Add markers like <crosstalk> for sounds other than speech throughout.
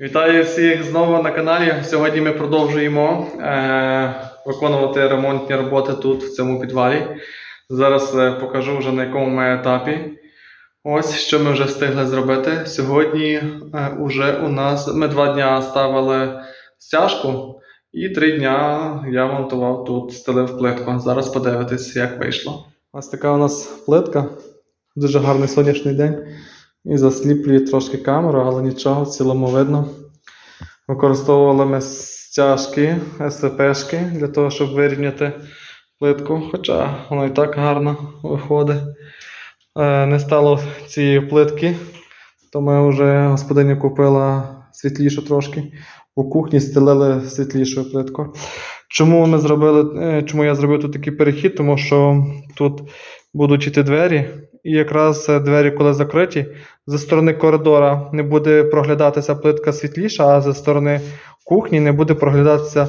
Вітаю всіх знову на каналі. Сьогодні ми продовжуємо е, виконувати ремонтні роботи тут, в цьому підвалі. Зараз е, покажу вже на якому ми етапі. Ось що ми вже встигли зробити. Сьогодні е, уже у нас ми два дня ставили стяжку, і три дня я монтував тут, стелив плитку. Зараз подивитись, як вийшло. Ось така у нас плитка. Дуже гарний сонячний день. І засліплює трошки камеру, але нічого, в цілому видно. Використовували ми стяжки, СПшки для того, щоб вирівняти плитку, хоча воно і так гарно виходить. Е, Не стало цієї плитки, то ми вже господиня купила світлішу трошки. У кухні стелили світлішу плитку. Чому ми зробили, е, чому я зробив тут такий перехід? Тому що тут будуть іти двері, і якраз двері, коли закриті, зі сторони коридора не буде проглядатися плитка світліша, а зі сторони кухні не буде проглядатися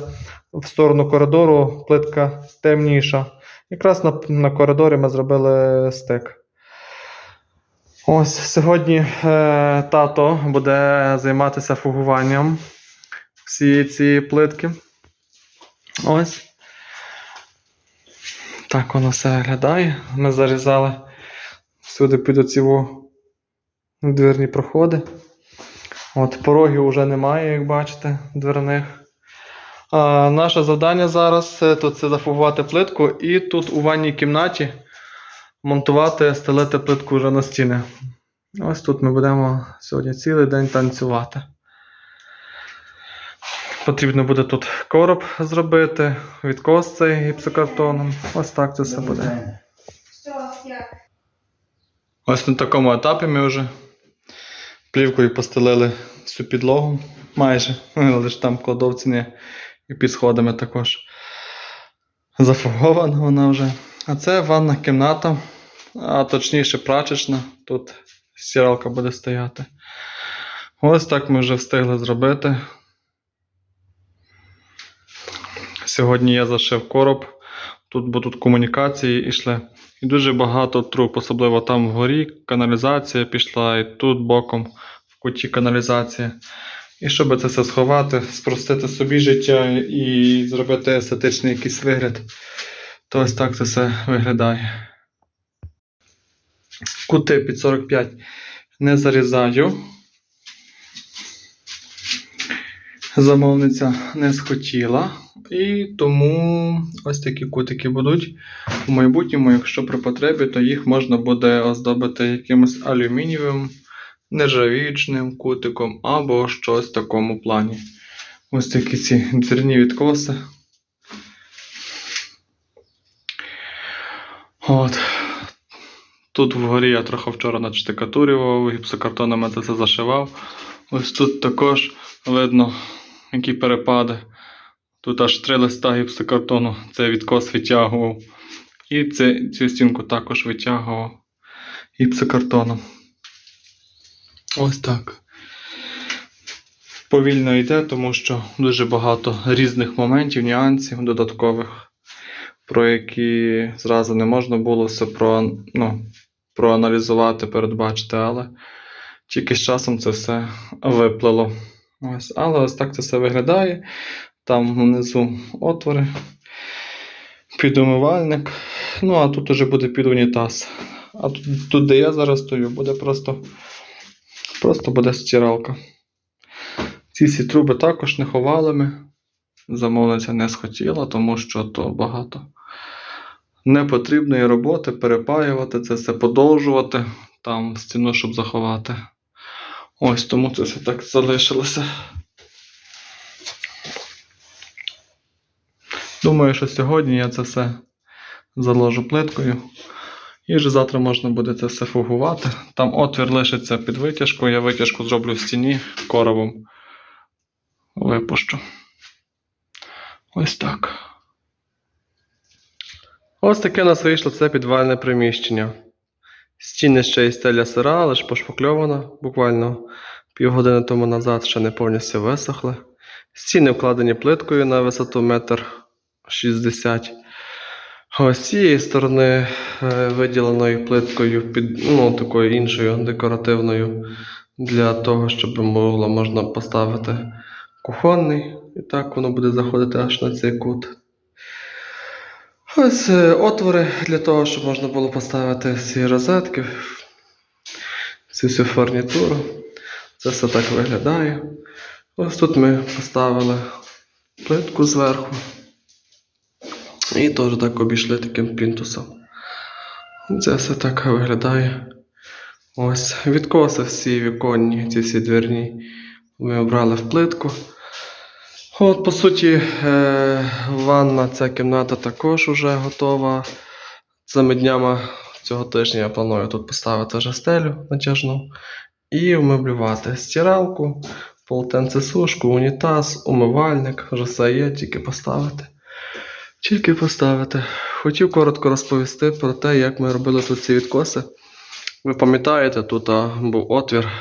в сторону коридору плитка темніша. Якраз на, на коридорі ми зробили стик. Ось сьогодні е, тато буде займатися фугуванням всієї цієї плитки. Ось. Так воно все виглядає. Ми зарізали всюди під оці двірні проходи. От, порогів вже немає, як бачите, дверних. А, наше завдання зараз е, то це зафугувати плитку і тут у ванній кімнаті монтувати, стелити плитку вже на стіни. Ось тут ми будемо сьогодні цілий день танцювати. Потрібно буде тут короб зробити, відкос цей гіпсокартоном. Ось так це все буде. Ось на такому етапі ми вже плівкою постелили всю підлогу. Майже. Але ж там кладовці не і під сходами також. Зафарбована вона вже. А це ванна кімната, а точніше прачечна. Тут стиралка буде стояти. Ось так ми вже встигли зробити. Сьогодні я зашив короб. Тут будуть комунікації йшли. І дуже багато труб, особливо там вгорі каналізація пішла, і тут боком в куті каналізація. І щоб це все сховати, спростити собі життя і зробити естетичний якийсь вигляд, то ось так це все виглядає. Кути під 45 не зарізаю. Замовниця не схотіла. І тому ось такі кутики будуть. У майбутньому, якщо при потребі, то їх можна буде оздобити якимось алюмінієвим, нержавіючним кутиком або щось в такому плані. Ось такі ці двірні відкоси. От. Тут вгорі я трохи вчора надштикатурював, гіпсокартонами це зашивав. Ось тут також видно, які перепади. Тут аж три листа гіпсокартону, це відкос витягував. І це, цю стінку також витягував гіпсокартоном. Ось так. Повільно йде, тому що дуже багато різних моментів, нюансів додаткових, про які зразу не можна було все про, ну, проаналізувати, передбачити, але тільки з часом це все виплило. Ось, але ось так це все виглядає. Там внизу отвори, підумивальник. Ну, а тут уже буде під унітаз. А тут, тут де я зараз стою, буде просто, просто буде стиралка. Ці всі труби також не ховали ми. Замовниця не схотіла, тому що то багато непотрібної роботи, перепаювати це все, подовжувати там стіну, щоб заховати. Ось тому це все так залишилося. Думаю, що сьогодні я це все заложу плиткою. І вже завтра можна буде це все фугувати. Там отвір лишиться під витяжку, я витяжку зроблю в стіні коровом. Випущу. Ось так. Ось таке у нас вийшло це підвальне приміщення. Стіни ще й стеля сира, але ж пошпакльована. Буквально півгодини тому назад ще не повністю висохли. Стіни вкладені плиткою на висоту метр 60. Ось з цієї сторони е, виділеною плиткою під ну, такою іншою декоративною для того, щоб було можна поставити кухонний. І так воно буде заходити аж на цей кут. Ось е, отвори для того, щоб можна було поставити ці розетки, цю всю фурнітуру. Це все так виглядає. Ось тут ми поставили плитку зверху. І теж так обійшли таким плінтусом. Це все так виглядає. Ось відкоси всі віконні, ці всі двірні ми обрали в плитку. От, по суті, е, ванна, ця кімната також вже готова. Цими днями цього тижня я планую тут поставити вже натяжну і вмеблювати стиралку, полотенцесушку, унітаз, умивальник. Вже все є, тільки поставити. Тільки поставити. Хотів коротко розповісти про те, як ми робили тут ці відкоси. Ви пам'ятаєте, тут а, був отвір,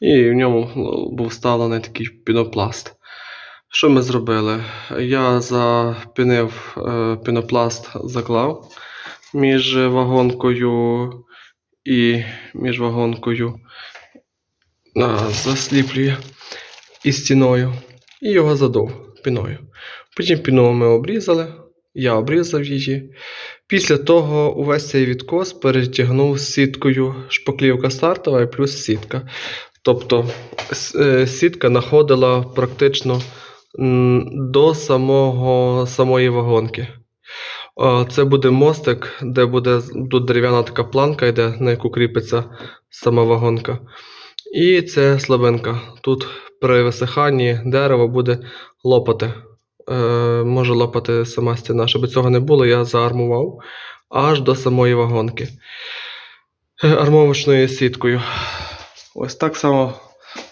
і в ньому ну, був вставлений такий пінопласт. Що ми зробили? Я запінив е, пінопласт, заклав між вагонкою і між вагонкою а, засліплює і стіною, і його задув піною. Потім піну ми обрізали, я обрізав її. Після того увесь цей відкос перетягнув сіткою шпаклівка стартова і плюс сітка. Тобто е, сітка знаходила практично до самого, самої вагонки. Це буде мостик, де буде тут дерев'яна така планка, йде, на яку кріпиться сама вагонка. І це слабинка. Тут при висиханні дерева буде лопати. Е, може лопати сама стіна. Щоб цього не було, я заармував аж до самої вагонки. Е, Армовочною сіткою. Ось так само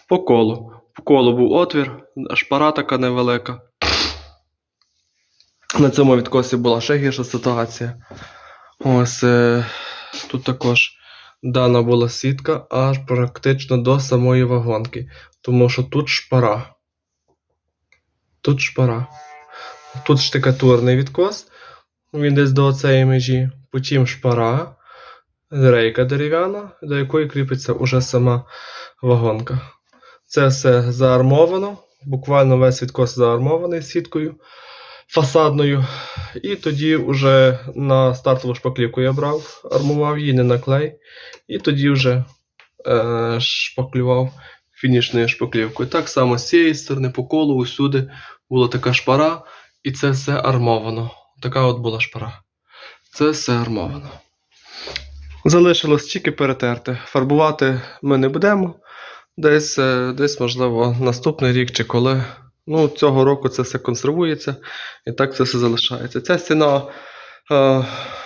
по колу. По колу був отвір, шпара така невелика. На цьому відкосі була ще гірша ситуація. Ось е, тут також дана була сітка аж практично до самої вагонки. Тому що тут шпара. Тут шпара. Тут штикатурний відкос. Він десь до цієї межі. Потім шпара, рейка дерев'яна, до якої кріпиться уже сама вагонка. Це все заармовано. Буквально весь відкос заармований сіткою фасадною. І тоді вже на стартову шпаклівку я брав, армував її не на клей. І тоді вже е, шпаклював фінішною шпаклівкою. Так само з цієї сторони по колу усюди була така шпара, і це все армовано. Така от була шпара. Це все армовано. Залишилось тільки перетерти. Фарбувати ми не будемо. Десь, е, десь, можливо, наступний рік чи коли. Ну, цього року це все консервується і так це все залишається. Ця стіна, е,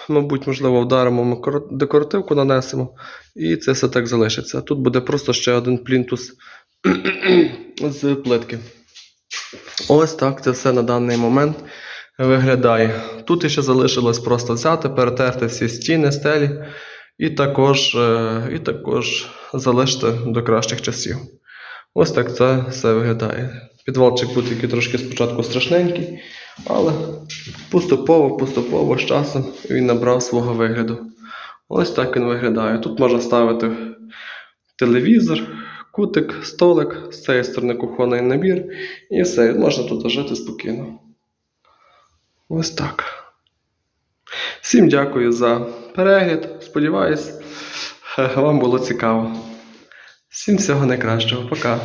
мабуть, можливо, вдаримо, декоративку нанесемо, і це все так залишиться. Тут буде просто ще один плінтус <clears throat> з плитки. Ось так це все на даний момент виглядає. Тут ще залишилось просто взяти, перетерти всі стіни, стелі, і також, е, і також залишити до кращих часів. Ось так це все виглядає. Підвалчик був тільки трошки спочатку страшненький, але поступово, поступово з часом він набрав свого вигляду. Ось так він виглядає. Тут можна ставити телевізор, кутик, столик, з цієї сторони кухонний набір, і все, можна тут жити спокійно. Ось так. Всім дякую за перегляд. Сподіваюсь, <laughs> вам було цікаво. Всім всього найкращого. Пока.